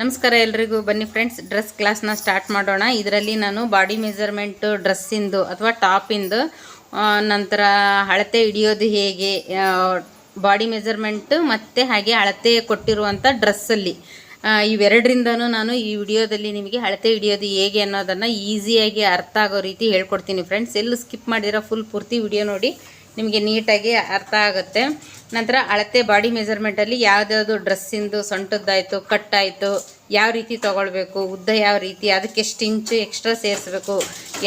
ನಮಸ್ಕಾರ ಎಲ್ರಿಗೂ. ಬನ್ನಿ ಫ್ರೆಂಡ್ಸ್ ಡ್ರೆಸ್ ಕ್ಲಾಸ್ನ ಸ್ಟಾರ್ಟ್ ಮಾಡೋಣ. ಇದರಲ್ಲಿ ನಾನು ಬಾಡಿ ಮೆಜರ್ಮೆಂಟ್ ಡ್ರೆಸ್ಸಿಂದು ಅಥವಾ ಟಾಪಿಂದು ನಂತರ ಅಳತೆ ಹಿಡಿಯೋದು ಹೇಗೆ ಬಾಡಿ ಮೆಜರ್ಮೆಂಟ್ ಮತ್ತು ಹಾಗೆ ಅಳತೆ ಕೊಟ್ಟಿರುವಂಥ ಡ್ರೆಸ್ಸಲ್ಲಿ ಇವೆರಡರಿಂದನೂ ನಾನು ಈ ವಿಡಿಯೋದಲ್ಲಿ ನಿಮಗೆ ಅಳತೆ ಹಿಡಿಯೋದು ಹೇಗೆ ಅನ್ನೋದನ್ನು ಈಸಿಯಾಗಿ ಅರ್ಥ ಆಗೋ ರೀತಿ ಹೇಳ್ಕೊಡ್ತೀನಿ ಫ್ರೆಂಡ್ಸ್ ಎಲ್ಲೂ ಸ್ಕಿಪ್ ಮಾಡಿದಿರೋ ಫುಲ್ ಪೂರ್ತಿ ವಿಡಿಯೋ ನೋಡಿ. ನಿಮಗೆ ನೀಟಾಗಿ ಅರ್ಥ ಆಗುತ್ತೆ. ನಂತರ ಅಳತೆ ಬಾಡಿ ಮೆಜರ್ಮೆಂಟಲ್ಲಿ ಯಾವುದ್ಯಾವುದು ಡ್ರೆಸ್ಸಿಂದು ಸೊಂಟದ್ದಾಯಿತು, ಕಟ್ಟಾಯಿತು, ಯಾವ ರೀತಿ ತೊಗೊಳ್ಬೇಕು, ಉದ್ದ ಯಾವ ರೀತಿ, ಅದಕ್ಕೆ ಎಷ್ಟು ಇಂಚು ಎಕ್ಸ್ಟ್ರಾ ಸೇರಿಸ್ಬೇಕು,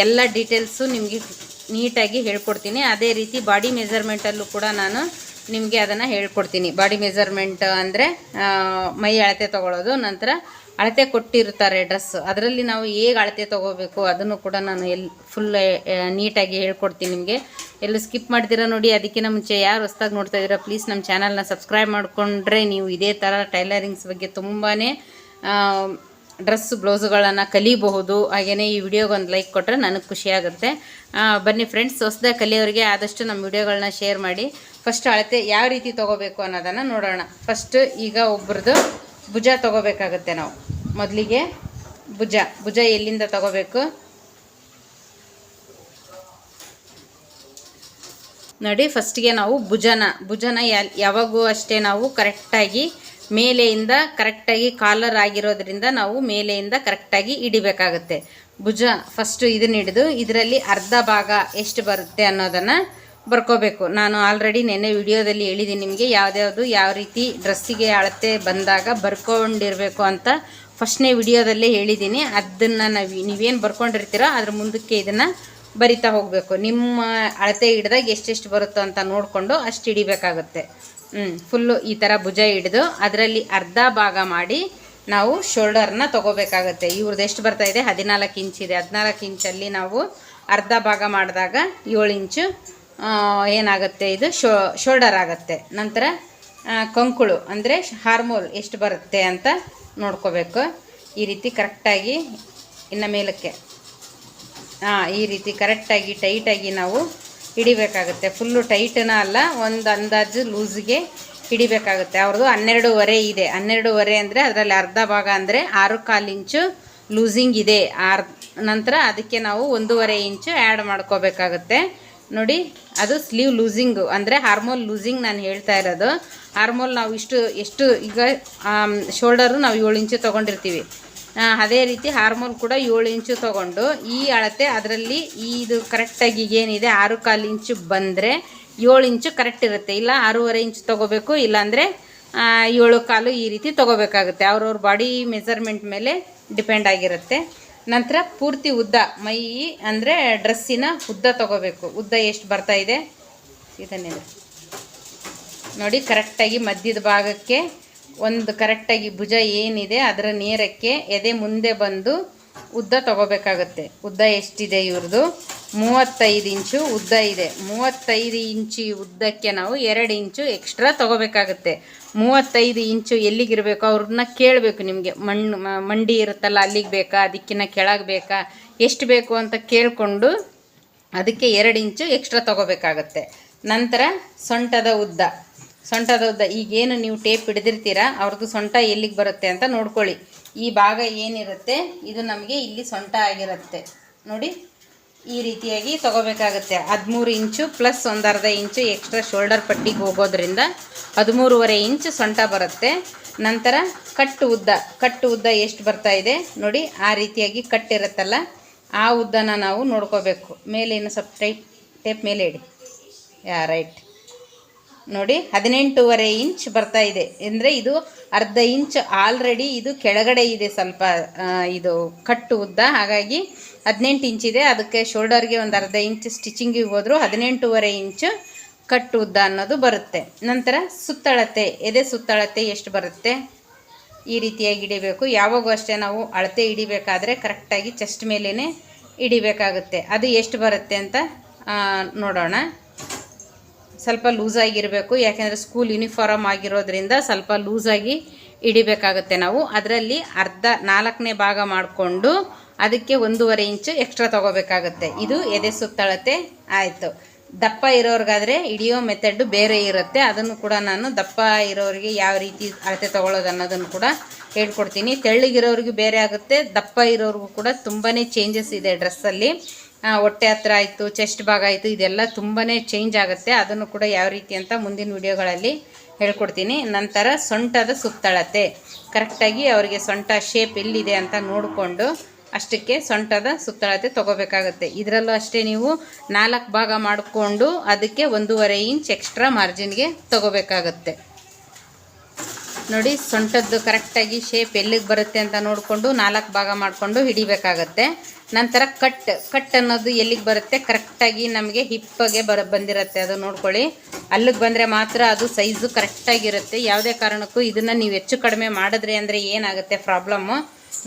ಎಲ್ಲ ಡೀಟೇಲ್ಸು ನಿಮಗೆ ನೀಟಾಗಿ ಹೇಳ್ಕೊಡ್ತೀನಿ. ಅದೇ ರೀತಿ ಬಾಡಿ ಮೆಜರ್ಮೆಂಟಲ್ಲೂ ಕೂಡ ನಾನು ನಿಮಗೆ ಅದನ್ನು ಹೇಳ್ಕೊಡ್ತೀನಿ. ಬಾಡಿ ಮೆಜರ್ಮೆಂಟ್ ಅಂದರೆ ಮೈ ಅಳತೆ ತೊಗೊಳ್ಳೋದು ನಂತರ ಅಳತೆ ಕೊಟ್ಟಿರ್ತಾರೆ ಡ್ರೆಸ್. ಅದರಲ್ಲಿ ನಾವು ಹೇಗೆ ಅಳತೆ ತೊಗೋಬೇಕು ಅದನ್ನು ಕೂಡ ನಾನು ಎಲ್ಲಿ ಫುಲ್ ನೀಟಾಗಿ ಹೇಳ್ಕೊಡ್ತೀನಿ ನಿಮಗೆ. ಎಲ್ಲೂ ಸ್ಕಿಪ್ ಮಾಡ್ತೀರಾ ನೋಡಿ ಅದಕ್ಕಿಂತ ಮುಂಚೆ ಯಾರು ಹೊಸ್ದಾಗಿ ನೋಡ್ತಾ ಇದ್ದೀರಾ ಪ್ಲೀಸ್ ನಮ್ಮ ಚಾನಲ್ನ ಸಬ್ಸ್ಕ್ರೈಬ್ ಮಾಡಿಕೊಂಡ್ರೆ ನೀವು ಇದೇ ಥರ ಟೈಲರಿಂಗ್ಸ್ ಬಗ್ಗೆ ತುಂಬಾ ಡ್ರೆಸ್ ಬ್ಲೌಸ್ಗಳನ್ನು ಕಲಿಬಹುದು. ಹಾಗೆಯೇ ಈ ವಿಡಿಯೋಗೊಂದು ಲೈಕ್ ಕೊಟ್ಟರೆ ನನಗೆ ಖುಷಿಯಾಗುತ್ತೆ ಬನ್ನಿ ಫ್ರೆಂಡ್ಸ್ ಹೊಸ್ದಾಗಿ ಕಲಿಯೋರಿಗೆ ಆದಷ್ಟು ನಮ್ಮ ವಿಡಿಯೋಗಳನ್ನ ಶೇರ್ ಮಾಡಿ. ಫಸ್ಟ್ ಅಳತೆ ಯಾವ ರೀತಿ ತೊಗೋಬೇಕು ಅನ್ನೋದನ್ನು ನೋಡೋಣ. ಫಸ್ಟ್ ಈಗ ಒಬ್ರದ್ದು ಭುಜ ತಗೋಬೇಕಾಗುತ್ತೆ ನಾವು. ಮೊದಲಿಗೆ ಭುಜ ಭುಜ ಎಲ್ಲಿಂದ ತಗೋಬೇಕು? ನೋಡಿ ಫಸ್ಟಿಗೆ ನಾವು ಭುಜನ ಭುಜನ ಯಾವಾಗೂ ಅಷ್ಟೇ ನಾವು ಕರೆಕ್ಟಾಗಿ ಮೇಲೆಯಿಂದ ಕರೆಕ್ಟಾಗಿ ಕಾಲರ್ ಆಗಿರೋದ್ರಿಂದ ನಾವು ಮೇಲೆಯಿಂದ ಕರೆಕ್ಟಾಗಿ ಹಿಡಿಬೇಕಾಗುತ್ತೆ. ಭುಜ ಫಸ್ಟು ಇದನ್ನ ಹಿಡಿದು, ಇದರಲ್ಲಿ ಅರ್ಧ ಭಾಗ ಎಷ್ಟು ಬರುತ್ತೆ ಅನ್ನೋದನ್ನು ಬರ್ಕೋಬೇಕು. ನಾನು ಆಲ್ರೆಡಿ ನೆನ್ನೆ ವಿಡಿಯೋದಲ್ಲಿ ಹೇಳಿದ್ದೀನಿ ನಿಮಗೆ ಯಾವುದ್ಯಾವುದು, ಯಾವ ರೀತಿ ಡ್ರೆಸ್ಸಿಗೆ ಅಳತೆ ಬಂದಾಗ ಬರ್ಕೊಂಡಿರಬೇಕು ಅಂತ ಫಸ್ಟ್ನೇ ವಿಡಿಯೋದಲ್ಲೇ ಹೇಳಿದ್ದೀನಿ. ಅದನ್ನು ನಾವು ನೀವೇನು ಬರ್ಕೊಂಡಿರ್ತೀರೋ ಅದ್ರ ಮುಂದಕ್ಕೆ ಇದನ್ನು ಬರಿತಾ ಹೋಗಬೇಕು. ನಿಮ್ಮ ಅಳತೆ ಹಿಡ್ದಾಗ ಎಷ್ಟೆಷ್ಟು ಬರುತ್ತೋ ಅಂತ ನೋಡಿಕೊಂಡು ಅಷ್ಟು ಹಿಡಿಬೇಕಾಗುತ್ತೆ. ಹ್ಞೂ ಫುಲ್ಲು ಈ ಥರ ಭುಜ ಹಿಡಿದು ಅದರಲ್ಲಿ ಅರ್ಧ ಭಾಗ ಮಾಡಿ ನಾವು ಶೋಲ್ಡರ್ನ ತೊಗೋಬೇಕಾಗತ್ತೆ. ಇವ್ರದ್ದು ಎಷ್ಟು ಬರ್ತಾಯಿದೆ ಹದಿನಾಲ್ಕು ಇಂಚ್ ಇದೆ. ಹದಿನಾಲ್ಕು ಇಂಚಲ್ಲಿ ನಾವು ಅರ್ಧ ಭಾಗ ಮಾಡಿದಾಗ ಏಳು ಇಂಚು ಏನಾಗುತ್ತೆ? ಇದು ಶೋ, ಶೋಲ್ಡರ್ ಆಗುತ್ತೆ. ನಂತರ ಕಂಕುಳು, ಅಂದರೆ ಹಾರ್ಮೋಲ್ ಎಷ್ಟು ಬರುತ್ತೆ ಅಂತ ನೋಡ್ಕೋಬೇಕು. ಈ ರೀತಿ ಕರೆಕ್ಟಾಗಿ ಇನ್ನು ಮೇಲಕ್ಕೆ. ಹಾಂ ಈ ರೀತಿ ಕರೆಕ್ಟಾಗಿ, ಟೈಟಾಗಿ ನಾವು ಹಿಡಿಬೇಕಾಗುತ್ತೆ. ಫುಲ್ಲು ಟೈಟನ ಅಲ್ಲ, ಒಂದು ಅಂದಾಜು ಲೂಸ್ಗೆ ಹಿಡಿಬೇಕಾಗುತ್ತೆ. ಅವ್ರದ್ದು ಹನ್ನೆರಡೂವರೆ ಇದೆ. ಹನ್ನೆರಡೂವರೆ ಅಂದರೆ ಅದರಲ್ಲಿ ಅರ್ಧ ಭಾಗ ಅಂದರೆ ಆರು ಕಾಲು ಇಂಚು ಲೂಸಿಂಗ್ ಇದೆ. ಆರ್, ನಂತರ ಅದಕ್ಕೆ ನಾವು ಒಂದೂವರೆ ಇಂಚು ಆ್ಯಡ್ ಮಾಡ್ಕೋಬೇಕಾಗುತ್ತೆ. ನೋಡಿ, ಅದು ಸ್ಲೀವ್ ಲೂಸಿಂಗು ಅಂದರೆ ಹಾರ್ಮೋಲ್ ಲೂಸಿಂಗ್ ನಾನು ಹೇಳ್ತಾ ಇರೋದು. ಹಾರ್ಮೋಲ್ ನಾವು ಇಷ್ಟು, ಎಷ್ಟು ಈಗ ಶೋಲ್ಡರು ನಾವು ಏಳು ಇಂಚು ತೊಗೊಂಡಿರ್ತೀವಿ. ಅದೇ ರೀತಿ ಹಾರ್ಮೋಲ್ ಕೂಡ ಏಳು ಇಂಚು ತೊಗೊಂಡು, ಈ ಅಳತೆ ಅದರಲ್ಲಿ ಇದು ಕರೆಕ್ಟಾಗಿ ಏನಿದೆ, ಆರು ಕಾಲು ಇಂಚು ಬಂದರೆ ಏಳು ಇಂಚು ಕರೆಕ್ಟ್ ಇರುತ್ತೆ. ಇಲ್ಲ ಆರೂವರೆ ಇಂಚು ತೊಗೋಬೇಕು, ಇಲ್ಲಾಂದರೆ ಏಳು ಕಾಲು ಈ ರೀತಿ ತೊಗೋಬೇಕಾಗುತ್ತೆ. ಅವ್ರವ್ರ ಬಾಡಿ ಮೆಜರ್ಮೆಂಟ್ ಮೇಲೆ ಡಿಪೆಂಡ್ ಆಗಿರುತ್ತೆ. ನಂತರ ಪೂರ್ತಿ ಉದ್ದ, ಮೈ ಅಂದರೆ ಡ್ರೆಸ್ಸಿನ ಉದ್ದ ತಗೋಬೇಕು. ಉದ್ದ ಎಷ್ಟು ಬರ್ತಾ ಇದೆ? ಇದನ್ನೇ ನೋಡಿ, ಕರೆಕ್ಟಾಗಿ ಮಧ್ಯದ ಭಾಗಕ್ಕೆ ಒಂದು ಕರೆಕ್ಟಾಗಿ ಭುಜ ಏನಿದೆ, ಅದರ ನೇರಕ್ಕೆ ಎದೆ ಮುಂದೆ ಬಂದು ಉದ್ದ ತಗೋಬೇಕಾಗುತ್ತೆ. ಉದ್ದ ಎಷ್ಟಿದೆ ಇವ್ರದ್ದು ಮೂವತ್ತೈದು ಇಂಚು ಉದ್ದ ಇದೆ. ಮೂವತ್ತೈದು ಇಂಚು ಉದ್ದಕ್ಕೆ ನಾವು ಎರಡು ಇಂಚು ಎಕ್ಸ್ಟ್ರಾ ತಗೋಬೇಕಾಗುತ್ತೆ. ಮೂವತ್ತೈದು ಇಂಚು ಎಲ್ಲಿಗಿರಬೇಕು ಅವ್ರನ್ನ ಕೇಳಬೇಕು ನಿಮಗೆ. ಮಣ್ಣು ಮಂಡಿ ಇರುತ್ತಲ್ಲ, ಅಲ್ಲಿಗೆ ಬೇಕಾ ಅದಕ್ಕಿನ್ನ ಕೆಳಗೆ ಬೇಕಾ, ಎಷ್ಟು ಬೇಕು ಅಂತ ಕೇಳಿಕೊಂಡು ಅದಕ್ಕೆ ಎರಡು ಇಂಚು ಎಕ್ಸ್ಟ್ರಾ ತಗೋಬೇಕಾಗತ್ತೆ. ನಂತರ ಸೊಂಟದ ಉದ್ದ. ಸೊಂಟದ ಉದ್ದ, ಈಗೇನು ನೀವು ಟೇಪ್ ಹಿಡಿದಿರ್ತೀರಾ ಅವ್ರದ್ದು ಸೊಂಟ ಎಲ್ಲಿಗೆ ಬರುತ್ತೆ ಅಂತ ನೋಡ್ಕೊಳ್ಳಿ. ಈ ಭಾಗ ಏನಿರುತ್ತೆ? ಇದು ನಮಗೆ ಇಲ್ಲಿ ಸೊಂಟ ಆಗಿರುತ್ತೆ. ನೋಡಿ, ಈ ರೀತಿಯಾಗಿ ತಗೋಬೇಕಾಗುತ್ತೆ. ಹದಿಮೂರು ಇಂಚು ಪ್ಲಸ್ ಒಂದು ಅರ್ಧ ಇಂಚು ಎಕ್ಸ್ಟ್ರಾ ಶೋಲ್ಡರ್ ಪಟ್ಟಿಗೆ ಹೋಗೋದ್ರಿಂದ ಹದಿಮೂರುವರೆ ಇಂಚು ಸೊಂಟ ಬರುತ್ತೆ. ನಂತರ ಕಟ್ಟು ಉದ್ದ. ಕಟ್ಟು ಉದ್ದ ಎಷ್ಟು ಬರ್ತಾ ಇದೆ? ನೋಡಿ, ಆ ರೀತಿಯಾಗಿ ಕಟ್ಟಿರುತ್ತಲ್ಲ ಆ ಉದ್ದನ ನಾವು ನೋಡ್ಕೋಬೇಕು. ಮೇಲೇನು ಸ್ವಲ್ಪ ಟೈಪ್ ಟೇಪ್ ಮೇಲೆ ಇಡಿ. ಯಾ ರೈಟ್ ನೋಡಿ, ಹದಿನೆಂಟೂವರೆ ಇಂಚ್ ಬರ್ತಾ ಇದೆ. ಅಂದರೆ ಇದು ಅರ್ಧ ಇಂಚ್ ಆಲ್ರೆಡಿ ಇದು ಕೆಳಗಡೆ ಇದೆ ಸ್ವಲ್ಪ ಇದು ಕಟ್ಟು ಉದ್ದ. ಹಾಗಾಗಿ ಹದಿನೆಂಟು ಇದೆ. ಅದಕ್ಕೆ ಶೋಲ್ಡರ್ಗೆ ಒಂದು ಅರ್ಧ ಇಂಚ್ ಸ್ಟಿಚಿಂಗಿಗೆ ಹೋದರೂ ಹದಿನೆಂಟೂವರೆ ಇಂಚು ಕಟ್ಟು ಉದ್ದ ಅನ್ನೋದು ಬರುತ್ತೆ. ನಂತರ ಸುತ್ತಳತೆ, ಎದೆ ಸುತ್ತಳತೆ ಎಷ್ಟು ಬರುತ್ತೆ? ಈ ರೀತಿಯಾಗಿ ಹಿಡಿಬೇಕು. ಯಾವಾಗೂ ಅಷ್ಟೇ ನಾವು ಅಳತೆ ಹಿಡಿಬೇಕಾದ್ರೆ ಕರೆಕ್ಟಾಗಿ ಚೆಸ್ಟ್ ಮೇಲೇ ಹಿಡಿಬೇಕಾಗುತ್ತೆ. ಅದು ಎಷ್ಟು ಬರುತ್ತೆ ಅಂತ ನೋಡೋಣ. ಸ್ವಲ್ಪ ಲೂಸಾಗಿರಬೇಕು ಯಾಕೆಂದರೆ ಸ್ಕೂಲ್ ಯೂನಿಫಾರ್ಮ್ ಆಗಿರೋದ್ರಿಂದ ಸ್ವಲ್ಪ ಲೂಸಾಗಿ ಹಿಡಿಬೇಕಾಗುತ್ತೆ ನಾವು. ಅದರಲ್ಲಿ ಅರ್ಧ ನಾಲ್ಕನೇ ಭಾಗ ಮಾಡಿಕೊಂಡು ಅದಕ್ಕೆ ಒಂದೂವರೆ ಇಂಚು ಎಕ್ಸ್ಟ್ರಾ ತೊಗೋಬೇಕಾಗುತ್ತೆ. ಇದು ಎದೆ ಸುತ್ತಳತೆ ಆಯಿತು. ದಪ್ಪ ಇರೋರ್ಗಾದರೆ ಹಿಡಿಯೋ ಮೆಥಡ್ ಬೇರೆ ಇರುತ್ತೆ. ಅದನ್ನು ಕೂಡ ನಾನು ದಪ್ಪ ಇರೋರಿಗೆ ಯಾವ ರೀತಿ ಅಳತೆ ತೊಗೊಳ್ಳೋದು ಅನ್ನೋದನ್ನು ಕೂಡ ಹೇಳ್ಕೊಡ್ತೀನಿ. ತೆಳ್ಳಗಿರೋರಿಗೂ ಬೇರೆ ಆಗುತ್ತೆ. ದಪ್ಪ ಇರೋರಿಗೂ ಕೂಡ ತುಂಬಾ ಚೇಂಜಸ್ ಇದೆ ಡ್ರೆಸ್ಸಲ್ಲಿ ಹೊಟ್ಟೆ ಹತ್ರ ಆಯಿತು ಚೆಸ್ಟ್ ಭಾಗ ಆಯಿತು, ಇದೆಲ್ಲ ತುಂಬಾ ಚೇಂಜ್ ಆಗುತ್ತೆ. ಅದನ್ನು ಕೂಡ ಯಾವ ರೀತಿ ಅಂತ ಮುಂದಿನ ವಿಡಿಯೋಗಳಲ್ಲಿ ಹೇಳ್ಕೊಡ್ತೀನಿ. ನಂತರ ಸೊಂಟದ ಸುತ್ತಳತೆ. ಕರೆಕ್ಟಾಗಿ ಅವರಿಗೆ ಸೊಂಟ ಶೇಪ್ ಎಲ್ಲಿದೆ ಅಂತ ನೋಡಿಕೊಂಡು ಅಷ್ಟಕ್ಕೆ ಸೊಂಟದ ಸುತ್ತಳತೆ ತೊಗೋಬೇಕಾಗುತ್ತೆ. ಇದರಲ್ಲೂ ಅಷ್ಟೇ ನೀವು ನಾಲ್ಕು ಭಾಗ ಮಾಡಿಕೊಂಡು ಅದಕ್ಕೆ ಒಂದೂವರೆ ಇಂಚ್ ಎಕ್ಸ್ಟ್ರಾ ಮಾರ್ಜಿನ್ಗೆ ತಗೋಬೇಕಾಗತ್ತೆ. ನೋಡಿ, ಸೊಂಟದ್ದು ಕರೆಕ್ಟಾಗಿ ಶೇಪ್ ಎಲ್ಲಿಗೆ ಬರುತ್ತೆ ಅಂತ ನೋಡಿಕೊಂಡು ನಾಲ್ಕು ಭಾಗ ಮಾಡಿಕೊಂಡು ಹಿಡಿಬೇಕಾಗತ್ತೆ. ನಂತರ ಕಟ್ ಕಟ್ ಅನ್ನೋದು ಎಲ್ಲಿಗೆ ಬರುತ್ತೆ? ಕರೆಕ್ಟಾಗಿ ನಮಗೆ ಹಿಪ್ಪಗೆ ಬರ, ಬಂದಿರುತ್ತೆ. ಅದು ನೋಡ್ಕೊಳ್ಳಿ. ಅಲ್ಲಿಗೆ ಬಂದರೆ ಮಾತ್ರ ಅದು ಸೈಜು ಕರೆಕ್ಟಾಗಿರುತ್ತೆ. ಯಾವುದೇ ಕಾರಣಕ್ಕೂ ಇದನ್ನು ನೀವು ಹೆಚ್ಚು ಕಡಿಮೆ ಮಾಡಿದ್ರೆ ಅಂದರೆ ಏನಾಗುತ್ತೆ ಪ್ರಾಬ್ಲಮ್ಮು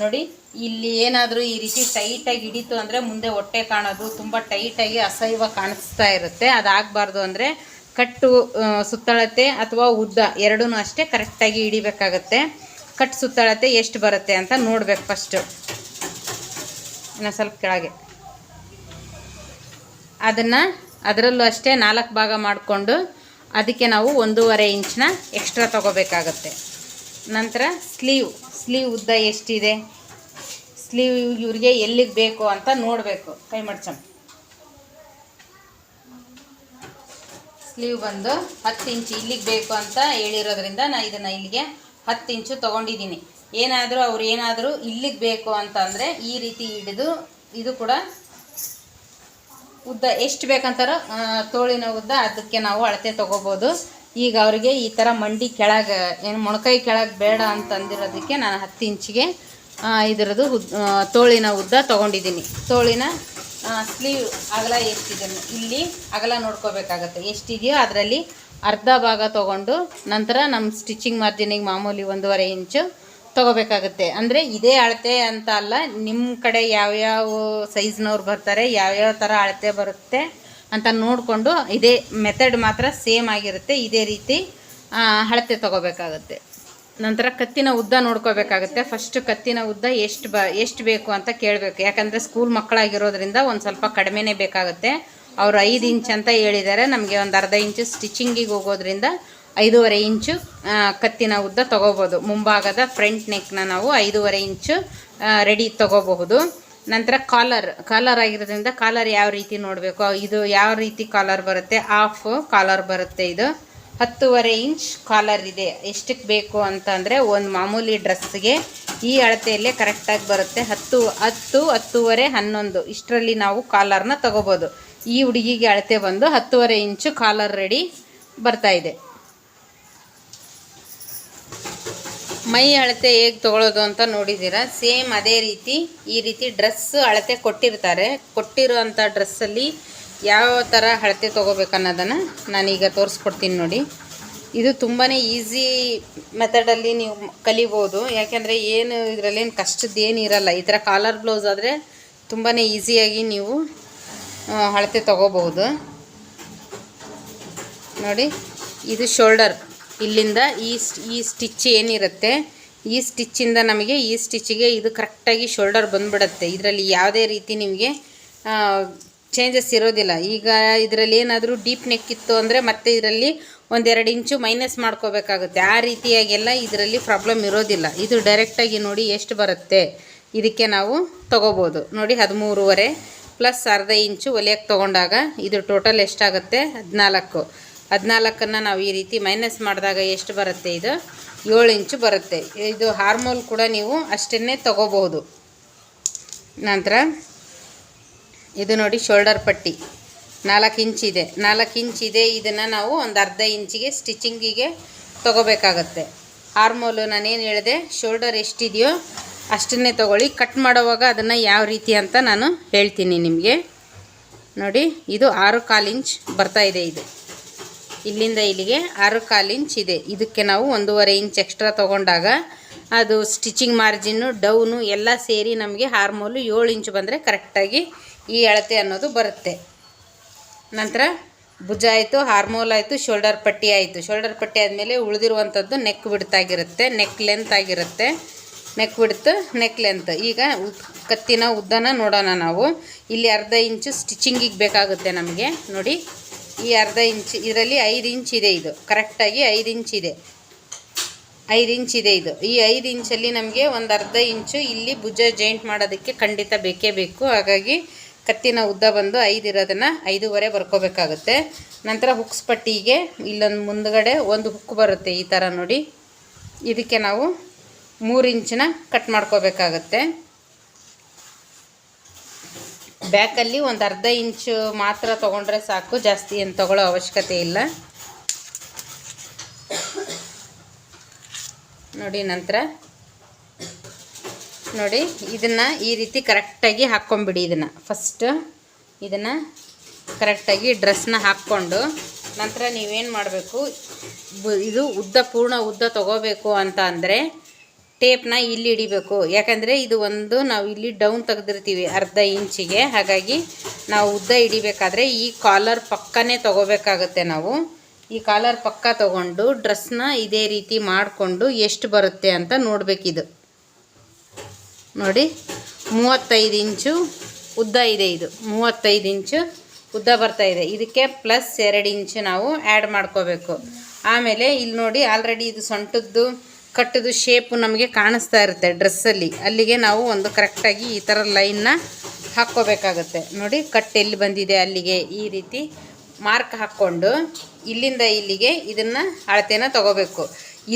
ನೋಡಿ, ಇಲ್ಲಿ ಏನಾದರೂ ಈ ರೀತಿ ಟೈಟಾಗಿ ಹಿಡಿತು ಅಂದರೆ ಮುಂದೆ ಹೊಟ್ಟೆ ಕಾಣೋದು, ತುಂಬ ಟೈಟಾಗಿ ಅಸಹ್ಯವಾಗಿ ಕಾಣಿಸ್ತಾ ಇರುತ್ತೆ. ಅದಾಗಬಾರ್ದು ಅಂದರೆ ಕಟ್ಟು ಸುತ್ತಳತೆ ಅಥವಾ ಉದ್ದ ಎರಡೂ ಅಷ್ಟೇ ಕರೆಕ್ಟಾಗಿ ಹಿಡಿಬೇಕಾಗತ್ತೆ. ಕಟ್ ಸುತ್ತಳತೆ ಎಷ್ಟು ಬರುತ್ತೆ ಅಂತ ನೋಡ್ಬೇಕು ಫಸ್ಟು ಇನ್ನು ಸ್ವಲ್ಪ ಕೆಳಗೆ. ಅದನ್ನು ಅದರಲ್ಲೂ ಅಷ್ಟೇ ನಾಲ್ಕು ಭಾಗ ಮಾಡಿಕೊಂಡು ಅದಕ್ಕೆ ನಾವು ಒಂದೂವರೆ ಇಂಚನ್ನ ಎಕ್ಸ್ಟ್ರಾ ತೊಗೋಬೇಕಾಗತ್ತೆ. ನಂತರ ಸ್ಲೀವ್ ಸ್ಲೀವ್ ಉದ್ದ ಎಷ್ಟಿದೆ? ಸ್ಲೀವ್ ಇವ್ರಿಗೆ ಎಲ್ಲಿಗೆ ಬೇಕು ಅಂತ ನೋಡಬೇಕು, ಕೈ ಮಡ್ಚಮ್ ಸ್ಲೀವ್ ಬಂದು ಹತ್ತು ಇಂಚು ಇಲ್ಲಿಗೆ ಬೇಕು ಅಂತ ಹೇಳಿರೋದ್ರಿಂದ ನಾನು ಇದನ್ನು ಇಲ್ಲಿಗೆ ಹತ್ತು ಇಂಚು ತೊಗೊಂಡಿದ್ದೀನಿ ಏನಾದರೂ ಅವ್ರು ಏನಾದರೂ ಇಲ್ಲಿಗೆ ಬೇಕು ಅಂತಂದರೆ ಈ ರೀತಿ ಹಿಡಿದು ಇದು ಕೂಡ ಉದ್ದ ಎಷ್ಟು ಬೇಕಂತಾರೋ ತೋಳಿನ ಉದ್ದ ಅದಕ್ಕೆ ನಾವು ಅಳತೆ ತೊಗೋಬೋದು. ಈಗ ಅವರಿಗೆ ಈ ಥರ ಮಂಡಿ ಕೆಳಗೆ, ಏನು ಮೊಣಕೈ ಕೆಳಗೆ ಬೇಡ ಅಂತಂದಿರೋದಕ್ಕೆ ನಾನು ಹತ್ತು ಇಂಚಿಗೆ ಇದರದು ಉದ್ ತೋಳಿನ ಉದ್ದ ತೊಗೊಂಡಿದ್ದೀನಿ. ತೋಳಿನ ಸ್ಲೀವ್ ಅಗಲ ಎಷ್ಟಿದೆ ಇಲ್ಲಿ ಅಗಲ ನೋಡ್ಕೋಬೇಕಾಗತ್ತೆ. ಎಷ್ಟಿದೆಯೋ ಅದರಲ್ಲಿ ಅರ್ಧ ಭಾಗ ತೊಗೊಂಡು ನಂತರ ನಮ್ಮ ಸ್ಟಿಚಿಂಗ್ ಮಾರ್ಜಿನಿಗೆ ಮಾಮೂಲಿ ಒಂದೂವರೆ ಇಂಚು ತೊಗೋಬೇಕಾಗುತ್ತೆ. ಅಂದರೆ ಇದೇ ಅಳತೆ ಅಂತ ಅಲ್ಲ ನಿಮ್ಮ ಕಡೆ ಯಾವ್ಯಾವ ಸೈಜ್ನವ್ರು ಬರ್ತಾರೆ, ಯಾವ್ಯಾವ ಥರ ಅಳತೆ ಬರುತ್ತೆ ಅಂತ ನೋಡಿಕೊಂಡು ಇದೇ ಮೆಥಡ್ ಮಾತ್ರ ಸೇಮ್ ಆಗಿರುತ್ತೆ, ಇದೇ ರೀತಿ ಅಳತೆ ತಗೋಬೇಕಾಗುತ್ತೆ. ನಂತರ ಕತ್ತಿನ ಉದ್ದ ನೋಡ್ಕೋಬೇಕಾಗುತ್ತೆ. ಫಸ್ಟ್ ಕತ್ತಿನ ಉದ್ದ ಎಷ್ಟು ಬ, ಎಷ್ಟು ಬೇಕು ಅಂತ ಕೇಳಬೇಕು. ಯಾಕಂದರೆ ಸ್ಕೂಲ್ ಮಕ್ಕಳಾಗಿರೋದ್ರಿಂದ ಒಂದು ಸ್ವಲ್ಪ ಕಡಿಮೆನೇ ಬೇಕಾಗುತ್ತೆ. ಅವರು ಐದು ಇಂಚ್ ಅಂತ ಹೇಳಿದ್ದಾರೆ. ನಮಗೆ ಒಂದು ಅರ್ಧ ಇಂಚು ಸ್ಟಿಚಿಂಗಿಗೆ ಹೋಗೋದ್ರಿಂದ ಐದೂವರೆ ಇಂಚು ಕತ್ತಿನ ಉದ್ದ ತೊಗೋಬೋದು. ಮುಂಭಾಗದ ಫ್ರಂಟ್ ನೆಕ್ನ ನಾವು ಐದೂವರೆ ಇಂಚು ರೆಡಿ ತೊಗೋಬಹುದು. ನಂತರ ಕಾಲರ್ ಕಾಲರ್ ಆಗಿರೋದ್ರಿಂದ ಕಾಲರ್ ಯಾವ ರೀತಿ ನೋಡಬೇಕು? ಇದು ಯಾವ ರೀತಿ ಕಾಲರ್ ಬರುತ್ತೆ? ಹಾಫ್ ಕಾಲರ್ ಬರುತ್ತೆ ಇದು. ಹತ್ತುವರೆ ಇಂಚ್ ಕಾಲರ್ ಇದೆ. ಎಷ್ಟಕ್ಕೆ ಬೇಕು ಅಂತಂದರೆ ಒಂದು ಮಾಮೂಲಿ ಡ್ರೆಸ್ಗೆ ಈ ಅಳತೆಯಲ್ಲೇ ಕರೆಕ್ಟಾಗಿ ಬರುತ್ತೆ. ಹತ್ತು ಹತ್ತು, ಹತ್ತುವರೆ, ಹನ್ನೊಂದು. ಇಷ್ಟರಲ್ಲಿ ನಾವು ಕಾಲರ್ನ ತಗೋಬೋದು. ಈ ಹುಡುಗಿಗೆ ಅಳತೆ ಬಂದು ಹತ್ತುವರೆ ಇಂಚು ಕಾಲರ್ ರೆಡಿ ಬರ್ತಾ ಇದೆ ಮೈ ಅಳತೆ ಹೇಗೆ ತೊಗೊಳೋದು ಅಂತ ನೋಡಿದ್ದೀರಾ? ಸೇಮ್ ಅದೇ ರೀತಿ, ಈ ರೀತಿ ಡ್ರೆಸ್ ಅಳತೆ ಕೊಟ್ಟಿರ್ತಾರೆ. ಕೊಟ್ಟಿರುವಂಥ ಡ್ರೆಸ್ಸಲ್ಲಿ ಯಾವ ಥರ ಅಳತೆ ತೊಗೋಬೇಕನ್ನೋದನ್ನು ನಾನೀಗ ತೋರಿಸ್ಕೊಡ್ತೀನಿ ನೋಡಿ. ಇದು ತುಂಬಾ ಈಸಿ ಮೆಥಡಲ್ಲಿ ನೀವು ಕಲಿಬೋದು. ಯಾಕೆಂದರೆ ಏನು ಕಷ್ಟದ್ದು ಏನು ಇರಲ್ಲ. ಈ ಥರ ಕಾಲರ್ ಬ್ಲೌಸ್ ಆದರೆ ತುಂಬಾ ಈಸಿಯಾಗಿ ನೀವು ಅಳತೆ ತೊಗೋಬಹುದು. ನೋಡಿ, ಇದು ಶೋಲ್ಡರ್ ಇಲ್ಲಿಂದ ಈ ಈ ಸ್ಟಿಚ್ ಏನಿರುತ್ತೆ, ಈ ಸ್ಟಿಚ್ಚಿಂದ ನಮಗೆ ಈ ಸ್ಟಿಚ್ಚಿಗೆ ಇದು ಕರೆಕ್ಟಾಗಿ ಶೋಲ್ಡರ್ ಬಂದುಬಿಡುತ್ತೆ. ಇದರಲ್ಲಿ ಯಾವುದೇ ರೀತಿ ನಿಮಗೆ ಚೇಂಜಸ್ ಇರೋದಿಲ್ಲ. ಈಗ ಇದರಲ್ಲಿ ಏನಾದರೂ ಡೀಪ್ ನೆಕ್ ಇತ್ತು ಅಂದರೆ ಮತ್ತೆ ಇದರಲ್ಲಿ ಒಂದೆರಡು ಇಂಚು ಮೈನಸ್ ಮಾಡ್ಕೋಬೇಕಾಗುತ್ತೆ. ಆ ರೀತಿಯಾಗೆಲ್ಲ ಇದರಲ್ಲಿ ಪ್ರಾಬ್ಲಮ್ ಇರೋದಿಲ್ಲ. ಇದು ಡೈರೆಕ್ಟಾಗಿ ನೋಡಿ ಎಷ್ಟು ಬರುತ್ತೆ. ಇದಕ್ಕೆ ನಾವು ತೊಗೋಬೋದು. ನೋಡಿ ಹದಿಮೂರುವರೆ ಪ್ಲಸ್ ಅರ್ಧ ಇಂಚು ಒಲೆಯಕ್ಕೆ ತೊಗೊಂಡಾಗ ಇದು ಟೋಟಲ್ ಎಷ್ಟಾಗುತ್ತೆ? ಹದಿನಾಲ್ಕು. ಹದಿನಾಲ್ಕನ್ನು ನಾವು ಈ ರೀತಿ ಮೈನಸ್ ಮಾಡಿದಾಗ ಎಷ್ಟು ಬರುತ್ತೆ ಇದು? ಏಳು ಇಂಚು ಬರುತ್ತೆ. ಇದು ಹಾರ್ಮೋಲ್ ಕೂಡ ನೀವು ಅಷ್ಟನ್ನೇ ತಗೋಬಹುದು. ನಂತರ ಇದು ನೋಡಿ ಶೋಲ್ಡರ್ ಪಟ್ಟಿ. ನಾಲ್ಕು ಇಂಚ್ ಇದೆ. ನಾಲ್ಕು ಇಂಚ್ ಇದೆ. ಇದನ್ನು ನಾವು ಒಂದು ಅರ್ಧ ಇಂಚಿಗೆ ಸ್ಟಿಚಿಂಗಿಗೆ ತೊಗೋಬೇಕಾಗತ್ತೆ. ಹಾರ್ಮೋಲು ನಾನೇನು ಹೇಳಿದೆ? ಶೋಲ್ಡರ್ ಎಷ್ಟಿದೆಯೋ ಅಷ್ಟನ್ನೇ ತಗೊಳ್ಳಿ. ಕಟ್ ಮಾಡುವಾಗ ಅದನ್ನು ಯಾವ ರೀತಿ ಅಂತ ನಾನು ಹೇಳ್ತೀನಿ ನಿಮಗೆ. ನೋಡಿ, ಇದು ಆರು ಕಾಲು ಇಂಚ್ ಬರ್ತಾ ಇದೆ ಇದು. ಇಲ್ಲಿಂದ ಇಲ್ಲಿಗೆ ಆರು ಕಾಲು ಇಂಚ್ ಇದೆ. ಇದಕ್ಕೆ ನಾವು ಒಂದೂವರೆ ಇಂಚ್ ಎಕ್ಸ್ಟ್ರಾ ತೊಗೊಂಡಾಗ ಅದು ಸ್ಟಿಚಿಂಗ್ ಮಾರ್ಜಿನ್ನು ಡೌನು ಎಲ್ಲ ಸೇರಿ ನಮಗೆ ಹಾರ್ಮೋಲು ಏಳು ಇಂಚ್ ಬಂದರೆ ಕರೆಕ್ಟಾಗಿ ಈ ಅಳತೆ ಅನ್ನೋದು ಬರುತ್ತೆ. ನಂತರ ಭುಜ ಆಯಿತು ಹಾರ್ಮೋಲ್ ಆಯಿತು, ಶೋಲ್ಡರ್ ಪಟ್ಟಿ ಆಯಿತು. ಶೋಲ್ಡರ್ ಪಟ್ಟಿ ಆದಮೇಲೆ ಉಳಿದಿರುವಂಥದ್ದು ನೆಕ್ ಬಿಡ್ತಾಗಿರುತ್ತೆ ನೆಕ್ ಲೆಂತ್ ಆಗಿರುತ್ತೆ. ನೆಕ್ ಬಿಡ್ತು ನೆಕ್ ಲೆಂತ್ ಈಗ ಕತ್ತಿನ ಉದ್ದನ ನೋಡೋಣ ನಾವು. ಇಲ್ಲಿ ಅರ್ಧ ಇಂಚು ಸ್ಟಿಚಿಂಗಿಗೆ ಬೇಕಾಗುತ್ತೆ ನಮಗೆ. ನೋಡಿ. ಈ ಅರ್ಧ ಇಂಚ್, ಇದರಲ್ಲಿ ಐದು ಇಂಚ್ ಇದೆ ಇದು. ಕರೆಕ್ಟಾಗಿ ಐದು ಇಂಚ್ ಇದೆ. ಐದು ಇಂಚ್ ಇದೆ ಇದು. ಈ ಐದು ಇಂಚಲ್ಲಿ ನಮಗೆ ಒಂದು ಅರ್ಧ ಇಂಚು ಇಲ್ಲಿ ಭುಜ ಜಾಯಿಂಟ್ ಮಾಡೋದಕ್ಕೆ ಖಂಡಿತ ಬೇಕೇ ಬೇಕು. ಹಾಗಾಗಿ ಕತ್ತಿನ ಉದ್ದ ಬಂದು ಐದು ಇರೋದನ್ನು ಐದೂವರೆ ಬರ್ಕೋಬೇಕಾಗುತ್ತೆ. ನಂತರ ಹುಕ್ಸ್ ಪಟ್ಟಿಗೆ ಇಲ್ಲೊಂದು ಮುಂದ್ಗಡೆ ಒಂದು ಹುಕ್ ಬರುತ್ತೆ ಈ ಥರ ನೋಡಿ. ಇದಕ್ಕೆ ನಾವು ಮೂರು ಇಂಚನ್ನ ಕಟ್ ಮಾಡ್ಕೋಬೇಕಾಗತ್ತೆ. ಬ್ಯಾಕಲ್ಲಿ ಒಂದು ಅರ್ಧ ಇಂಚು ಮಾತ್ರ ತೊಗೊಂಡ್ರೆ ಸಾಕು. ಜಾಸ್ತಿ ಏನು ತೊಗೊಳ್ಳೋ ಅವಶ್ಯಕತೆ ಇಲ್ಲ. ನೋಡಿ ನಂತರ. ನೋಡಿ, ಇದನ್ನು ಈ ರೀತಿ ಕರೆಕ್ಟಾಗಿ ಹಾಕ್ಕೊಂಬಿಡಿ ಇದನ್ನು. ಫಸ್ಟ್ ಇದನ್ನು ಕರೆಕ್ಟಾಗಿ ಡ್ರೆಸ್ನ ಹಾಕ್ಕೊಂಡು ನಂತರ ನೀವೇನು ಮಾಡಬೇಕು? ಇದು ಉದ್ದ ಪೂರ್ಣ ಉದ್ದ ತೊಗೋಬೇಕು ಅಂತ ಅಂದರೆ ಟೇಪ್ನ ಇಲ್ಲಿ ಹಿಡಿಬೇಕು. ಯಾಕಂದರೆ ಇದು ಒಂದು ನಾವು ಇಲ್ಲಿ ಡೌನ್ ತೆಗೆದಿರ್ತೀವಿ ಅರ್ಧ ಇಂಚಿಗೆ. ಹಾಗಾಗಿ ನಾವು ಉದ್ದ ಹಿಡಿಬೇಕಾದ್ರೆ ಈ ಕಾಲರ್ ಪಕ್ಕನೇ ತೊಗೋಬೇಕಾಗುತ್ತೆ ನಾವು. ಈ ಕಾಲರ್ ಪಕ್ಕ ತೊಗೊಂಡು ಡ್ರೆಸ್ನ ಇದೇ ರೀತಿ ಮಾಡಿಕೊಂಡು ಎಷ್ಟು ಬರುತ್ತೆ ಅಂತ ನೋಡಬೇಕಿದು. ನೋಡಿ, ಮೂವತ್ತೈದು ಇಂಚು ಉದ್ದ ಇದೆ ಇದು. ಮೂವತ್ತೈದು ಇಂಚು ಉದ್ದ ಬರ್ತಾ ಇದೆ. ಇದಕ್ಕೆ ಪ್ಲಸ್ ಎರಡು ಇಂಚು ನಾವು ಆ್ಯಡ್ ಮಾಡ್ಕೋಬೇಕು. ಆಮೇಲೆ ಇಲ್ಲಿ ನೋಡಿ ಆಲ್ರೆಡಿ ಇದು ಸೊಂಟದ್ದು ಕಟ್ಟದು ಶೇಪು ನಮಗೆ ಕಾಣಿಸ್ತಾ ಇರುತ್ತೆ ಡ್ರೆಸ್ಸಲ್ಲಿ ಅಲ್ಲಿಗೆ ನಾವು ಒಂದು ಕರೆಕ್ಟಾಗಿ ಈ ಥರ ಲೈನ್ನ ಹಾಕ್ಕೋಬೇಕಾಗುತ್ತೆ. ನೋಡಿ ಕಟ್ ಎಲ್ಲಿ ಬಂದಿದೆ ಅಲ್ಲಿಗೆ ಈ ರೀತಿ ಮಾರ್ಕ್ ಹಾಕ್ಕೊಂಡು ಇಲ್ಲಿಂದ ಇಲ್ಲಿಗೆ ಇದನ್ನು ಅಳತೆನ ತಗೋಬೇಕು.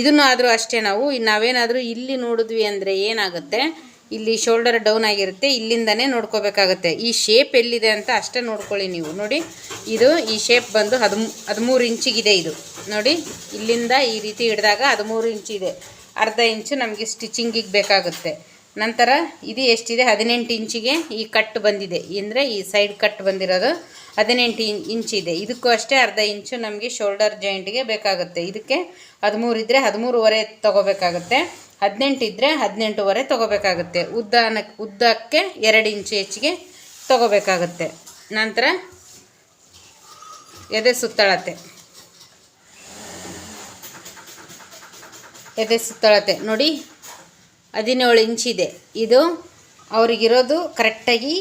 ಇದನ್ನು ಆದರೂ ಅಷ್ಟೇ ನಾವು ನಾವೇನಾದರೂ ಇಲ್ಲಿ ನೋಡಿದ್ವಿ ಅಂದರೆ ಏನಾಗುತ್ತೆ? ಇಲ್ಲಿ ಶೋಲ್ಡರ್ ಡೌನ್ ಆಗಿರುತ್ತೆ, ಇಲ್ಲಿಂದನೇ ನೋಡ್ಕೋಬೇಕಾಗುತ್ತೆ. ಈ ಶೇಪ್ ಎಲ್ಲಿದೆ ಅಂತ ಅಷ್ಟೇ ನೋಡ್ಕೊಳ್ಳಿ ನೀವು. ನೋಡಿ, ಇದು ಈ ಶೇಪ್ ಬಂದು ಹದಿಮೂ, ಹದಿಮೂರು ಇಂಚಿಗಿದೆ ಇದು. ನೋಡಿ, ಇಲ್ಲಿಂದ ಈ ರೀತಿ ಹಿಡಿದಾಗ ಹದಿಮೂರು ಇಂಚಿದೆ. ಅರ್ಧ ಇಂಚು ನಮಗೆ ಸ್ಟಿಚಿಂಗಿಗೆ ಬೇಕಾಗುತ್ತೆ. ನಂತರ ಇದು ಎಷ್ಟಿದೆ? ಹದಿನೆಂಟು ಇಂಚಿಗೆ ಈ ಕಟ್ ಬಂದಿದೆ. ಅಂದರೆ ಈ ಸೈಡ್ ಕಟ್ ಬಂದಿರೋದು ಹದಿನೆಂಟು ಇನ್ ಇಂಚಿದೆ. ಇದಕ್ಕೂ ಅಷ್ಟೇ ಅರ್ಧ ಇಂಚು ನಮಗೆ ಶೋಲ್ಡರ್ ಜಾಯಿಂಟ್ಗೆ ಬೇಕಾಗುತ್ತೆ. ಇದಕ್ಕೆ ಹದಿಮೂರು ಇದ್ದರೆ ಹದಿಮೂರುವರೆ ತೊಗೋಬೇಕಾಗುತ್ತೆ. ಹದಿನೆಂಟು ಇದ್ದರೆ ಹದಿನೆಂಟುವರೆ ತೊಗೋಬೇಕಾಗುತ್ತೆ. ಉದ್ದನ ಉದ್ದಕ್ಕೆ ಎರಡು ಇಂಚು ಹೆಚ್ಚಿಗೆ ತೊಗೋಬೇಕಾಗುತ್ತೆ. ನಂತರ ಎದೆ ಸುತ್ತಳತೆ. ಎದೆ ಸುತ್ತಳತೆ. ನೋಡಿ, ಹದಿನೇಳು ಇಂಚಿದೆ. ಇದು ಅವ್ರಿಗಿರೋದು ಕರೆಕ್ಟಾಗಿ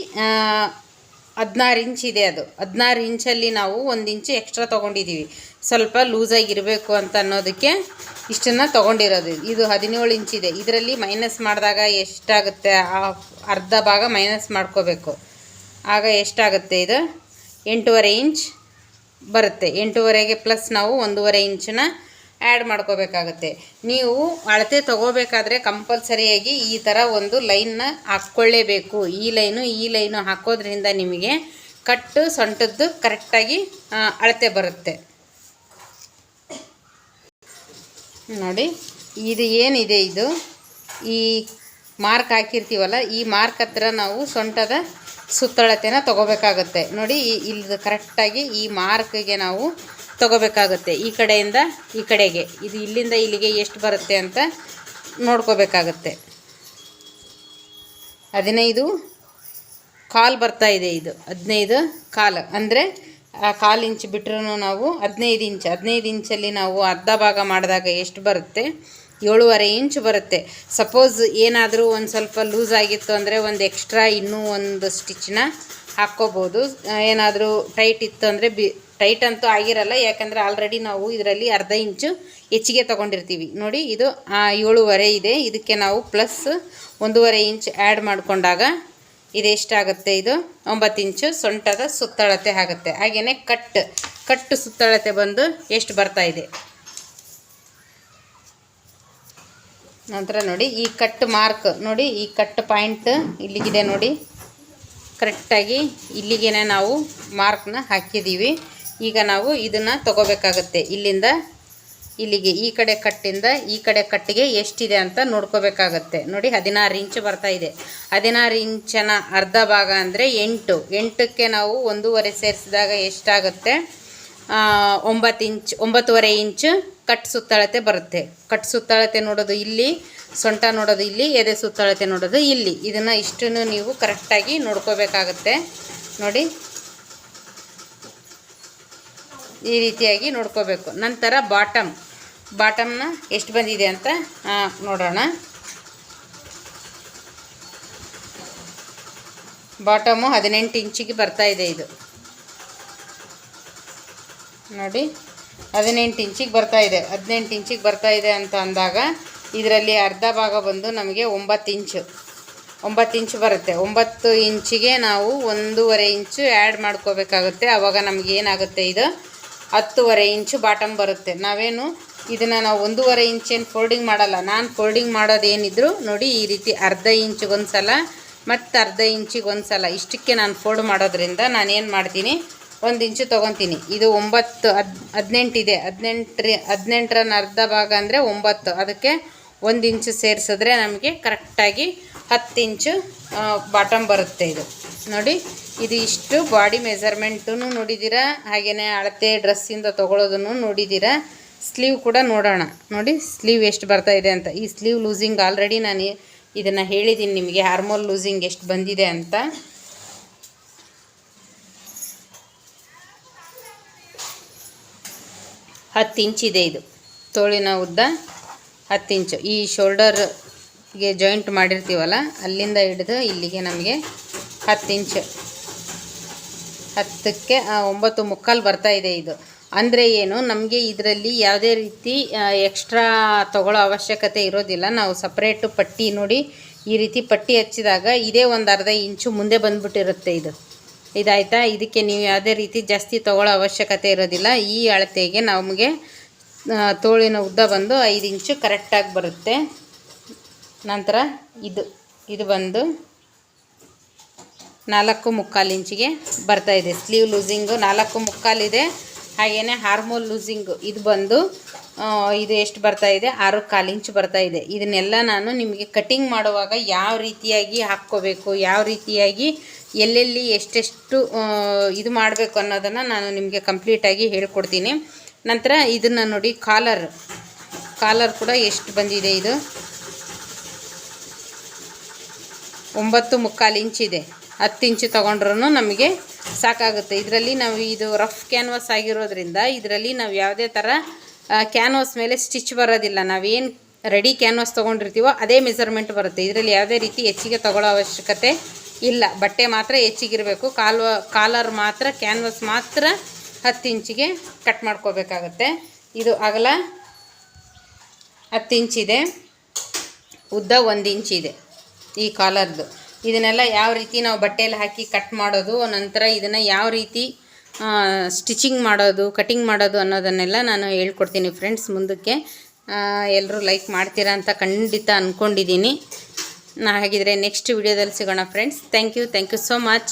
ಹದಿನಾರು ಇಂಚ್ ಇದೆ ಅದು. ಹದಿನಾರು ಇಂಚಲ್ಲಿ ನಾವು ಒಂದು ಇಂಚು ಎಕ್ಸ್ಟ್ರಾ ತೊಗೊಂಡಿದ್ದೀವಿ ಸ್ವಲ್ಪ ಲೂಸಾಗಿರಬೇಕು ಅಂತ ಅನ್ನೋದಕ್ಕೆ ಇಷ್ಟನ್ನು ತೊಗೊಂಡಿರೋದು. ಇದು ಹದಿನೇಳು ಇದೆ. ಇದರಲ್ಲಿ ಮೈನಸ್ ಮಾಡಿದಾಗ ಎಷ್ಟಾಗುತ್ತೆ? ಆ ಅರ್ಧ ಭಾಗ ಮೈನಸ್ ಮಾಡ್ಕೋಬೇಕು. ಆಗ ಎಷ್ಟಾಗುತ್ತೆ ಇದು? ಎಂಟೂವರೆ ಇಂಚ್ ಬರುತ್ತೆ. ಎಂಟೂವರೆಗೆ ಪ್ಲಸ್ ನಾವು ಒಂದೂವರೆ ಇಂಚನ್ನ ಆ್ಯಡ್ ಮಾಡ್ಕೋಬೇಕಾಗತ್ತೆ. ನೀವು ಅಳತೆ ತೊಗೋಬೇಕಾದ್ರೆ ಕಂಪಲ್ಸರಿಯಾಗಿ ಈ ಥರ ಒಂದು ಲೈನ್ನ ಹಾಕ್ಕೊಳ್ಳೇಬೇಕು. ಈ ಲೈನು ಈ ಲೈನು ಹಾಕೋದ್ರಿಂದ ನಿಮಗೆ ಕಟ್ಟು ಸೊಂಟದ್ದು ಕರೆಕ್ಟಾಗಿ ಅಳತೆ ಬರುತ್ತೆ. ನೋಡಿ, ಇದು ಏನಿದೆ ಇದು? ಈ ಮಾರ್ಕ್ ಹಾಕಿರ್ತೀವಲ್ಲ, ಈ ಮಾರ್ಕ್ ಹತ್ರ ನಾವು ಸೊಂಟದ ಸುತ್ತಳತೆನ ತೊಗೋಬೇಕಾಗತ್ತೆ. ನೋಡಿ ಇಲ್ಲಿ ಕರೆಕ್ಟಾಗಿ ಈ ಮಾರ್ಕ್ಗೆ ನಾವು ತಗೋಬೇಕಾಗುತ್ತೆ ಈ ಕಡೆಯಿಂದ ಈ ಕಡೆಗೆ. ಇದು ಇಲ್ಲಿಂದ ಇಲ್ಲಿಗೆ ಎಷ್ಟು ಬರುತ್ತೆ ಅಂತ ನೋಡ್ಕೋಬೇಕಾಗತ್ತೆ. ಹದಿನೈದು ಕಾಲು ಬರ್ತಾ ಇದೆ ಇದು. ಹದಿನೈದು ಕಾಲು. ಅಂದರೆ ಆ ಕಾಲು ಇಂಚ್ ಬಿಟ್ರೂ ನಾವು ಹದಿನೈದು ಇಂಚ್. ಹದಿನೈದು ಇಂಚಲ್ಲಿ ನಾವು ಅರ್ಧ ಭಾಗ ಮಾಡಿದಾಗ ಎಷ್ಟು ಬರುತ್ತೆ? ಏಳುವರೆ ಇಂಚ್ ಬರುತ್ತೆ. ಸಪೋಸ್ ಏನಾದರೂ ಒಂದು ಸ್ವಲ್ಪ ಲೂಸ್ ಆಗಿತ್ತು ಅಂದರೆ ಒಂದು ಎಕ್ಸ್ಟ್ರಾ ಇನ್ನೂ ಒಂದು ಸ್ಟಿಚ್ನ ಹಾಕ್ಕೋಬೋದು. ಏನಾದರೂ ಟೈಟ್ ಇತ್ತು ಅಂದರೆ ಬಿ ಟೈಟ್ ಅಂತೂ ಆಗಿರಲ್ಲ, ಯಾಕಂದರೆ ಆಲ್ರೆಡಿ ನಾವು ಇದರಲ್ಲಿ ಅರ್ಧ ಇಂಚು ಹೆಚ್ಚಿಗೆ ತೊಗೊಂಡಿರ್ತೀವಿ. ನೋಡಿ, ಇದು ಏಳುವರೆ ಇದೆ. ಇದಕ್ಕೆ ನಾವು ಪ್ಲಸ್ ಒಂದೂವರೆ ಇಂಚ್ ಆ್ಯಡ್ ಮಾಡಿಕೊಂಡಾಗ ಇದೆಷ್ಟಾಗುತ್ತೆ ಇದು ಒಂಬತ್ತು ಇಂಚು ಸೊಂಟದ ಸುತ್ತಳತೆ ಆಗುತ್ತೆ. ಹಾಗೆಯೇ ಕಟ್ ಕಟ್ಟು ಸುತ್ತಳತೆ ಬಂದು ಎಷ್ಟು ಬರ್ತಾ ಇದೆ? ನಂತರ ನೋಡಿ, ಈ ಕಟ್ ಮಾರ್ಕ್ ನೋಡಿ, ಈ ಕಟ್ ಪಾಯಿಂಟ್ ಇಲ್ಲಿಗಿದೆ ನೋಡಿ. ಕರೆಕ್ಟಾಗಿ ಇಲ್ಲಿಗೆ ನಾವು ಮಾರ್ಕ್ನ ಹಾಕಿದ್ದೀವಿ. ಈಗ ನಾವು ಇದನ್ನು ತಗೋಬೇಕಾಗತ್ತೆ. ಇಲ್ಲಿಂದ ಇಲ್ಲಿಗೆ ಈ ಕಡೆ ಕಟ್ಟಿಂದ ಈ ಕಡೆ ಕಟ್ಟಿಗೆ ಎಷ್ಟಿದೆ ಅಂತ ನೋಡ್ಕೋಬೇಕಾಗತ್ತೆ. ನೋಡಿ, ಹದಿನಾರು ಇಂಚು ಬರ್ತಾ ಇದೆ. ಹದಿನಾರು ಇಂಚನ ಅರ್ಧ ಭಾಗ ಅಂದರೆ ಎಂಟು. ಎಂಟಕ್ಕೆ ನಾವು ಒಂದೂವರೆ ಸೇರಿಸಿದಾಗ ಎಷ್ಟಾಗುತ್ತೆ? ಒಂಬತ್ತು ಇಂಚ್, ಒಂಬತ್ತುವರೆ ಇಂಚು ಕಟ್ ಸುತ್ತಳತೆ ಬರುತ್ತೆ. ಕಟ್ ಸುತ್ತಳತೆ ನೋಡೋದು ಇಲ್ಲಿ, ಸೊಂಟ ನೋಡೋದು ಇಲ್ಲಿ, ಎದೆ ಸುತ್ತಳತೆ ನೋಡೋದು ಇಲ್ಲಿ. ಇದನ್ನು ಇಷ್ಟನ್ನು ನೀವು ಕರೆಕ್ಟಾಗಿ ನೋಡ್ಕೋಬೇಕಾಗತ್ತೆ. ನೋಡಿ ಈ ರೀತಿಯಾಗಿ ನೋಡ್ಕೋಬೇಕು. ನಂತರ ಬಾಟಮ್. ಬಾಟಮ್ನ ಎಷ್ಟು ಬಂದಿದೆ ಅಂತ ನೋಡೋಣ. ಬಾಟಮು ಹದಿನೆಂಟು ಇಂಚಿಗೆ ಬರ್ತಾ ಇದೆ ಇದು. ನೋಡಿ, ಹದಿನೆಂಟು ಇಂಚಿಗೆ ಬರ್ತಾ ಇದೆ. ಹದಿನೆಂಟು ಇಂಚಿಗೆ ಬರ್ತಾ ಇದೆ ಅಂತ ಅಂದಾಗ, ಇದರಲ್ಲಿ ಅರ್ಧ ಭಾಗ ಬಂದು ನಮಗೆ ಒಂಬತ್ತು ಇಂಚು. ಒಂಬತ್ತು ಇಂಚು ಬರುತ್ತೆ. ಒಂಬತ್ತು ಇಂಚಿಗೆ ನಾವು ಒಂದೂವರೆ ಇಂಚು ಆ್ಯಡ್ ಮಾಡ್ಕೋಬೇಕಾಗುತ್ತೆ. ಆವಾಗ ನಮಗೇನಾಗುತ್ತೆ ಇದು? ಹತ್ತುವರೆ ಇಂಚು ಬಾಟಮ್ ಬರುತ್ತೆ. ನಾವೇನು ಇದನ್ನು ನಾವು ಒಂದೂವರೆ ಇಂಚೇನು ಫೋಲ್ಡಿಂಗ್ ಮಾಡಲ್ಲ. ನಾನು ಫೋಲ್ಡಿಂಗ್ ಮಾಡೋದೇನಿದ್ರು ನೋಡಿ ಈ ರೀತಿ ಅರ್ಧ ಇಂಚಿಗೊಂದು ಸಲ ಮತ್ತು ಅರ್ಧ ಇಂಚಿಗೆ ಒಂದು ಸಲ ಇಷ್ಟಕ್ಕೆ ನಾನು ಫೋಲ್ಡ್ ಮಾಡೋದ್ರಿಂದ ನಾನೇನು ಮಾಡ್ತೀನಿ? ಒಂದು ಇಂಚು ತೊಗೊತೀನಿ. ಇದು ಒಂಬತ್ತು, ಹದ್ ಹದಿನೆಂಟಿದೆ ಹದಿನೆಂಟ್ರಿ ಹದಿನೆಂಟರನ್ನ ಅರ್ಧ ಭಾಗ ಅಂದರೆ ಒಂಬತ್ತು. ಅದಕ್ಕೆ ಒಂದು ಇಂಚು ಸೇರಿಸಿದ್ರೆ ನಮಗೆ ಕರೆಕ್ಟಾಗಿ ಹತ್ತು ಇಂಚು ಬಾಟಮ್ ಬರುತ್ತೆ ಇದು. ನೋಡಿ ಇದು ಇಷ್ಟು ಬಾಡಿ ಮೆಜರ್ಮೆಂಟೂ ನೋಡಿದ್ದೀರಾ? ಹಾಗೆಯೇ ಅಳತೆ ಡ್ರೆಸ್ಸಿಂದ ತೊಗೊಳೋದನ್ನು ನೋಡಿದ್ದೀರಾ? ಸ್ಲೀವ್ ಕೂಡ ನೋಡೋಣ. ನೋಡಿ, ಸ್ಲೀವ್ ಎಷ್ಟು ಬರ್ತಾ ಇದೆ ಅಂತ. ಈ ಸ್ಲೀವ್ ಲೂಸಿಂಗ್ ಆಲ್ರೆಡಿ ನಾನು ಇದನ್ನು ಹೇಳಿದ್ದೀನಿ ನಿಮಗೆ. ಹಾರ್ಮೋನ್ ಲೂಸಿಂಗ್ ಎಷ್ಟು ಬಂದಿದೆ ಅಂತ. ಹತ್ತು ಇಂಚಿದೆ ಇದು. ತೋಳಿನ ಉದ್ದ ಹತ್ತು ಇಂಚು. ಈ ಶೋಲ್ಡರ್ಗೆ ಜಾಯಿಂಟ್ ಮಾಡಿರ್ತೀವಲ್ಲ, ಅಲ್ಲಿಂದ ಹಿಡಿದು ಇಲ್ಲಿಗೆ ನಮಗೆ ಹತ್ತು ಇಂಚು. ಹತ್ತಕ್ಕೆ ಒಂಬತ್ತು ಮುಕ್ಕಾಲು ಬರ್ತಾ ಇದೆ ಇದು. ಅಂದರೆ ಏನು, ನಮಗೆ ಇದರಲ್ಲಿ ಯಾವುದೇ ರೀತಿ ಎಕ್ಸ್ಟ್ರಾ ತಗೊಳ್ಳೋ ಅವಶ್ಯಕತೆ ಇರೋದಿಲ್ಲ. ನಾವು ಸಪ್ರೇಟು ಪಟ್ಟಿ ನೋಡಿ, ಈ ರೀತಿ ಪಟ್ಟಿ ಹಚ್ಚಿದಾಗ ಇದೇ ಒಂದು ಅರ್ಧ ಇಂಚು ಮುಂದೆ ಬಂದ್ಬಿಟ್ಟಿರುತ್ತೆ ಇದು. ಇದಾಯಿತಾ? ಇದಕ್ಕೆ ನೀವು ಯಾವುದೇ ರೀತಿ ಜಾಸ್ತಿ ತೊಗೊಳ್ಳೋ ಅವಶ್ಯಕತೆ ಇರೋದಿಲ್ಲ. ಈ ಅಳತೆಗೆ ನಮಗೆ ತೋಳಿನ ಉದ್ದ ಬಂದು ಐದು ಇಂಚು ಕರೆಕ್ಟಾಗಿ ಬರುತ್ತೆ. ನಂತರ ಇದು ಇದು ಬಂದು ನಾಲ್ಕು ಮುಕ್ಕಾಲು ಇಂಚಿಗೆ ಬರ್ತಾ ಇದೆ. ಸ್ಲೀವ್ ಲೂಸಿಂಗು ನಾಲ್ಕು ಮುಕ್ಕಾಲಿದೆ ಹಾಗೆಯೇ ಹಾರ್ಮೋಲ್ ಲೂಸಿಂಗು ಇದು ಬಂದು ಇದು ಎಷ್ಟು ಬರ್ತಾ ಇದೆ? ಆರು ಕಾಲು ಇಂಚು ಬರ್ತಾ ಇದೆ. ಇದನ್ನೆಲ್ಲ ನಾನು ನಿಮಗೆ ಕಟಿಂಗ್ ಮಾಡುವಾಗ ಯಾವ ರೀತಿಯಾಗಿ ಹಾಕ್ಕೋಬೇಕು, ಯಾವ ರೀತಿಯಾಗಿ ಎಲ್ಲೆಲ್ಲಿ ಎಷ್ಟೆಷ್ಟು ಇದು ಮಾಡಬೇಕು ಅನ್ನೋದನ್ನು ನಾನು ನಿಮಗೆ ಕಂಪ್ಲೀಟಾಗಿ ಹೇಳ್ಕೊಡ್ತೀನಿ. ನಂತರ ಇದನ್ನು ನೋಡಿ ಕಾಲರ್. ಕಾಲರ್ ಕೂಡ ಎಷ್ಟು ಬಂದಿದೆ ಇದು? ಒಂಬತ್ತು ಮುಕ್ಕಾಲು ಇಂಚಿದೆ ಹತ್ತು ಇಂಚು ತೊಗೊಂಡ್ರೂ ನಮಗೆ ಸಾಕಾಗುತ್ತೆ. ಇದರಲ್ಲಿ ನಾವು ಇದು ರಫ್ ಕ್ಯಾನ್ವಾಸ್ ಆಗಿರೋದ್ರಿಂದ ಇದರಲ್ಲಿ ನಾವು ಯಾವುದೇ ಥರ ಕ್ಯಾನ್ವಾಸ್ ಮೇಲೆ ಸ್ಟಿಚ್ ಬರೋದಿಲ್ಲ. ನಾವೇನು ರೆಡಿ ಕ್ಯಾನ್ವಾಸ್ ತೊಗೊಂಡಿರ್ತೀವೋ ಅದೇ ಮೆಜರ್ಮೆಂಟ್ ಬರುತ್ತೆ. ಇದರಲ್ಲಿ ಯಾವುದೇ ರೀತಿ ಹೆಚ್ಚಿಗೆ ತೊಗೊಳ್ಳೋ ಅವಶ್ಯಕತೆ ಇಲ್ಲ. ಬಟ್ಟೆ ಮಾತ್ರ ಹೆಚ್ಚಿಗಿರಬೇಕು. ಕಾಲ್ವ ಕಾಲರ್ ಮಾತ್ರ ಕ್ಯಾನ್ವಾಸ್ ಮಾತ್ರ ಹತ್ತು ಇಂಚಿಗೆ ಕಟ್ ಮಾಡ್ಕೋಬೇಕಾಗತ್ತೆ. ಇದು ಅಗಲ ಹತ್ತು ಇಂಚಿದೆ. ಉದ್ದ ಒಂದು ಇಂಚಿದೆ ಈ ಕಾಲರ್ದು ಇದನ್ನೆಲ್ಲ ಯಾವ ರೀತಿ ನಾವು ಬಟ್ಟೆಯಲ್ಲಿ ಹಾಕಿ ಕಟ್ ಮಾಡೋದು, ನಂತರ ಇದನ್ನು ಯಾವ ರೀತಿ ಸ್ಟಿಚಿಂಗ್ ಮಾಡೋದು ಕಟಿಂಗ್ ಮಾಡೋದು ಅನ್ನೋದನ್ನೆಲ್ಲ ನಾನು ಹೇಳ್ಕೊಡ್ತೀನಿ ಫ್ರೆಂಡ್ಸ್ ಮುಂದಕ್ಕೆ. ಎಲ್ಲರೂ ಲೈಕ್ ಮಾಡ್ತೀರಾ ಅಂತ ಖಂಡಿತ ಅಂದ್ಕೊಂಡಿದ್ದೀನಿ ನಾ ಹಾಗಿದ್ರೆ ನೆಕ್ಸ್ಟ್ ವಿಡಿಯೋದಲ್ಲಿ ಸಿಗೋಣ friends thank you thank you so much